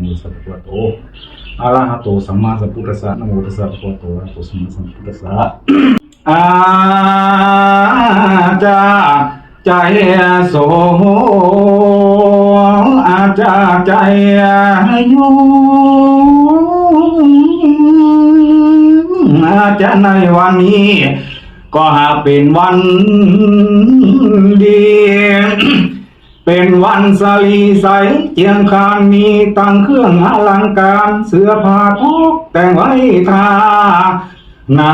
โมสัพพะโตอะระหะโตสัมมาสัมพุทธัสสะนะโมตัสสะภะคะวะโตอะระหะโตสัมมาสัมพุทธัสสะอาจาใจโสอาจาใจโยอาจาในวันนี้ ก็หากเป็นวันดี เป็นวันสลีใสเจียงคานมีตังเครื่องอลังการเสื้อผ้าทุกแต่งไว้ทานา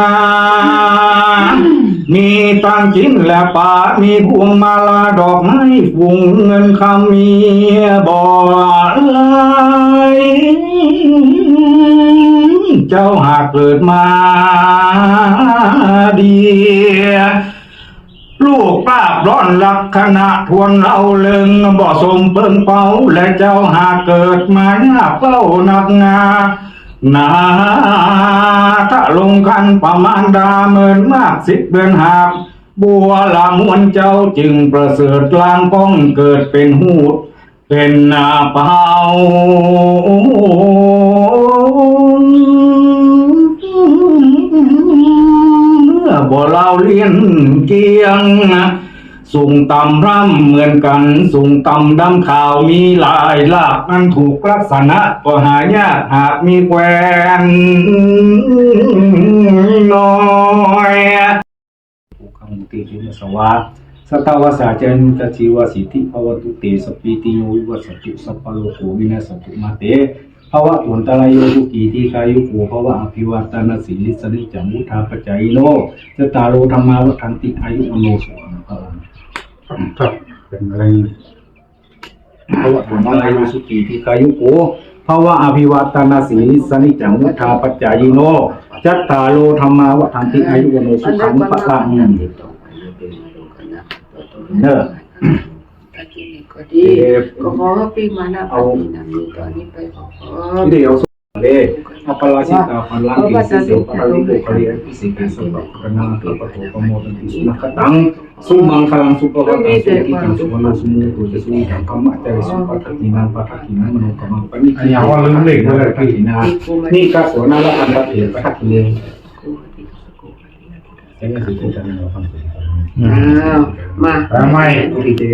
นามีตังจินและปามีพวงมาลาดอกไม้ฟุงเงินคำมีบ่อไหลเจ้าหากเกิดมาดี ลูก ป้าร้อนลักขณะทวนเอาเลิงบ่สมเปิงเป่าและเจ้าหากเกิดมายาเป้าหนักงานาถ้าลงคันประมาณดาเมินมากสิบเดือนหากบัวละมวนเจ้าจึงประเสริฐลางป้องเกิดเป็นหูดเป็นนาเปา เล่าเลียนเกียงสูงต่ำร่ำเหมือนกัน สูงต่ำดำขาวมีลายลากนั้นถูกลักษณะก็หายากหากมีแควนน้อยภูคังติวิมสวาสตาวาสาจนุตชีวาสิทธิภวตุเตสปปิติโยวิวัสสตุสัพพโลกโควินาสตุมาเต ภาวะตุนตรายโยทุกีทีกายุโกภาวะอภิวาตานาสิลิสนิจังมุทาปจายโนจตารโลธรรมาวัฏันติอายุอโนสุขังพลังครับเป็นอะไรภาวะตุนตรายโยสุกีทีกายุโกภาวะอภิวาตานาสิลิสนิจังมุทาปจายโนจัตารโลธรรมาวัฏันติอายุอโนสุขังพลังเนอะถ้ากินนี่ก็ดีก็ขอให้ปีมานะมีตอนนี้ไปขอขอที่เดียวสุดเลยอัปลาสิกาพันลังเสวปาริโกคาริอั นพิสิกิสัพพะกนาตปะโตปโมตันติสุนัขตังสุมังคลังสุปวัตตังสุติตังสุวรรณสุมุตุจะสุนิธังกรรมะจริสุปัตตินังปัตตินังมโ